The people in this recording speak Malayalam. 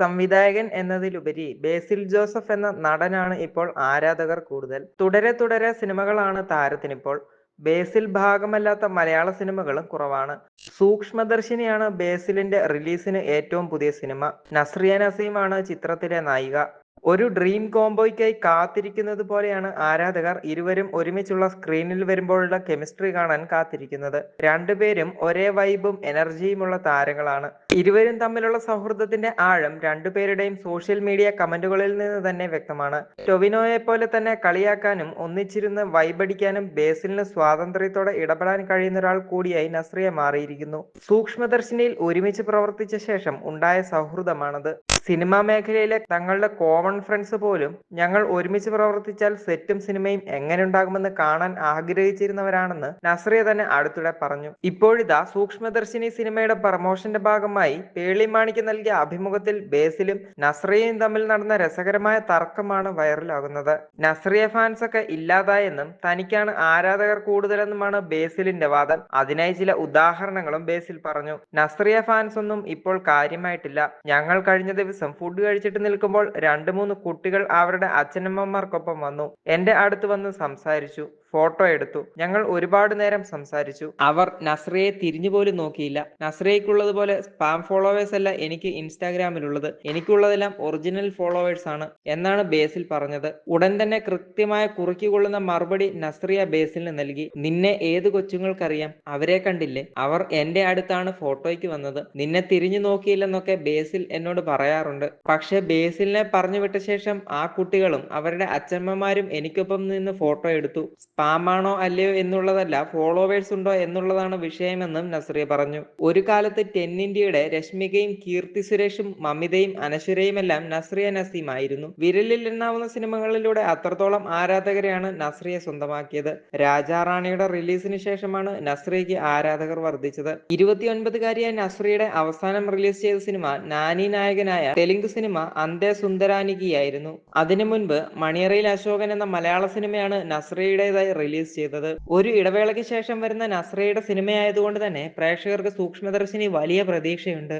സംവിധായകൻ എന്നതിലുപരി ബേസിൽ ജോസഫ് എന്ന നടനാണ് ഇപ്പോൾ ആരാധകർ കൂടുതൽ. തുടരെ തുടരെ സിനിമകളാണ് താരത്തിനിപ്പോൾ. ബേസിൽ ഭാഗമല്ലാത്ത മലയാള സിനിമകളും കുറവാണ്. സൂക്ഷ്മദർശിനിയാണ് ബേസിലിന്റെ റിലീസിന് ഏറ്റവും പുതിയ സിനിമ. നസ്രിയ നസീമാണ് ചിത്രത്തിലെ നായിക. ഒരു ഡ്രീം കോംബോയ്ക്കായി കാത്തിരിക്കുന്നത് പോലെയാണ് ആരാധകർ ഇരുവരും ഒരുമിച്ചുള്ള സ്ക്രീനിൽ വരുമ്പോഴുള്ള കെമിസ്ട്രി കാണാൻ കാത്തിരിക്കുന്നത്. രണ്ടുപേരും ഒരേ വൈബും എനർജിയുമുള്ള താരങ്ങളാണ്. ഇരുവരും തമ്മിലുള്ള സൗഹൃദത്തിന്റെ ആഴം രണ്ടുപേരുടെയും സോഷ്യൽ മീഡിയ കമന്റുകളിൽ നിന്ന് തന്നെ വ്യക്തമാണ്. ടൊവിനോയെ പോലെ തന്നെ കളിയാക്കാനും ഒന്നിച്ചിരുന്ന് വൈബടിക്കാനും ബേസിലിന് സ്വാതന്ത്ര്യത്തോടെ ഇടപെടാൻ കഴിയുന്ന ഒരാൾ കൂടിയായി നസ്രിയ മാറിയിരിക്കുന്നു. സൂക്ഷ്മദർശിനിയിൽ ഒരുമിച്ച് പ്രവർത്തിച്ച ശേഷം ഉണ്ടായ സൗഹൃദമാണത്. സിനിമാ മേഖലയിലെ തങ്ങളുടെ കോമൺ ഫ്രണ്ട്സ് പോലും ഞങ്ങൾ ഒരുമിച്ച് പ്രവർത്തിച്ചാൽ സെറ്റും സിനിമയും എങ്ങനെ ഉണ്ടാകുമെന്ന് കാണാൻ ആഗ്രഹിച്ചിരുന്നവരാണെന്ന് നസ്രിയ തന്നെ അടുത്തിടെ പറഞ്ഞു. ഇപ്പോഴിതാ സൂക്ഷ്മദർശിനി സിനിമയുടെ പ്രമോഷന്റെ ഭാഗമായി പേളി മാണിക്ക് നൽകിയ അഭിമുഖത്തിൽ ബേസിലും നസ്രിയയും തമ്മിൽ നടന്ന രസകരമായ തർക്കമാണ് വൈറലാകുന്നത്. നസ്രിയ ഫാൻസ് ഒക്കെ ഇല്ലാതായെന്നും തനിക്കാണ് ആരാധകർ കൂടുതലെന്നുമാണ് ബേസിലിന്റെ വാദം. അതിനായി ചില ഉദാഹരണങ്ങളും ബേസിൽ പറഞ്ഞു. നസ്രിയ ഫാൻസ് ഒന്നും ഇപ്പോൾ കാര്യമായിട്ടില്ല. ഞങ്ങൾ കഴിഞ്ഞ ദിവസം ഫുഡ് കഴിച്ചിട്ട് നിൽക്കുമ്പോൾ രണ്ട് മൂന്ന് കുട്ടികൾ അവരുടെ അച്ഛനമ്മമാർക്കൊപ്പം വന്നു. എന്റെ അടുത്ത് വന്ന് സംസാരിച്ചു. ഫോട്ടോ എടുത്തു. ഞങ്ങൾ ഒരുപാട് നേരം സംസാരിച്ചു. അവർ നസ്രയെ തിരിഞ്ഞുപോലും നോക്കിയില്ല. നസ്രയ്ക്കുള്ളതുപോലെ സ്പാം ഫോളോവേഴ്സ് അല്ല എനിക്ക് ഇൻസ്റ്റാഗ്രാമിലുള്ളത്. എനിക്കുള്ളതെല്ലാം ഒറിജിനൽ ഫോളോവേഴ്സ് ആണ് എന്നാണ് ബേസിൽ പറഞ്ഞത്. ഉടൻ തന്നെ കൃത്യമായ കുറുക്കിക്കൊള്ളുന്ന മറുപടി നസ്രിയ ബേസിലിന് നൽകി. നിന്നെ ഏത് കൊച്ചുങ്ങൾക്കറിയാം? അവരെ കണ്ടില്ലേ? അവർ എന്റെ അടുത്താണ് ഫോട്ടോയ്ക്ക് വന്നത്. നിന്നെ തിരിഞ്ഞു നോക്കിയില്ലെന്നൊക്കെ ബേസിൽ എന്നോട് പറയാറുണ്ട്. പക്ഷെ ബേസിലിനെ പറഞ്ഞു വിട്ട ശേഷം ആ കുട്ടികളും അവരുടെ അച്ഛമ്മമാരും എനിക്കൊപ്പം നിന്ന് ഫോട്ടോ എടുത്തു. സ്പാമാണോ അല്ലയോ എന്നുള്ളതല്ല ഫോളോവേഴ്സ് ഉണ്ടോ എന്നുള്ളതാണ് വിഷയമെന്നും നസ്രിയ പറഞ്ഞു. ഒരു കാലത്ത് ടെൻ ഇന്ത്യയുടെ രശ്മികയും കീർത്തി സുരേഷും മമിതയും അനശ്വരയുമെല്ലാം നസ്രിയ നസീമായിരുന്നു. വിരലിൽ എണ്ണാവുന്ന സിനിമകളിലൂടെ അത്രത്തോളം ആരാധകരെയാണ് നസ്രിയ സ്വന്തമാക്കിയത്. രാജാറാണിയുടെ റിലീസിന് ശേഷമാണ് നസ്രിയയ്ക്ക് ആരാധകർ വർദ്ധിച്ചത്. ഇരുപത്തിയൊൻപതുകാരിയായ നസ്രിയയുടെ അവസാനം റിലീസ് ചെയ്ത സിനിമ നാനി നായകനായ തെലുങ്ക് സിനിമ അന്തേ സുന്ദരാനികിയായിരുന്നു. അതിനു മുൻപ് മണിയറയിൽ അശോകൻ എന്ന മലയാള സിനിമയാണ് നസ്രിയയുടേതായി സിംഗിളായി റിലീസ് ചെയ്തത്. ഒരു ഇടവേളയ്ക്ക് ശേഷം വരുന്ന നസ്രയുടെ സിനിമയായതുകൊണ്ട് തന്നെ പ്രേക്ഷകർക്ക് സൂക്ഷ്മദർശിനി വലിയ പ്രതീക്ഷയുണ്ട്.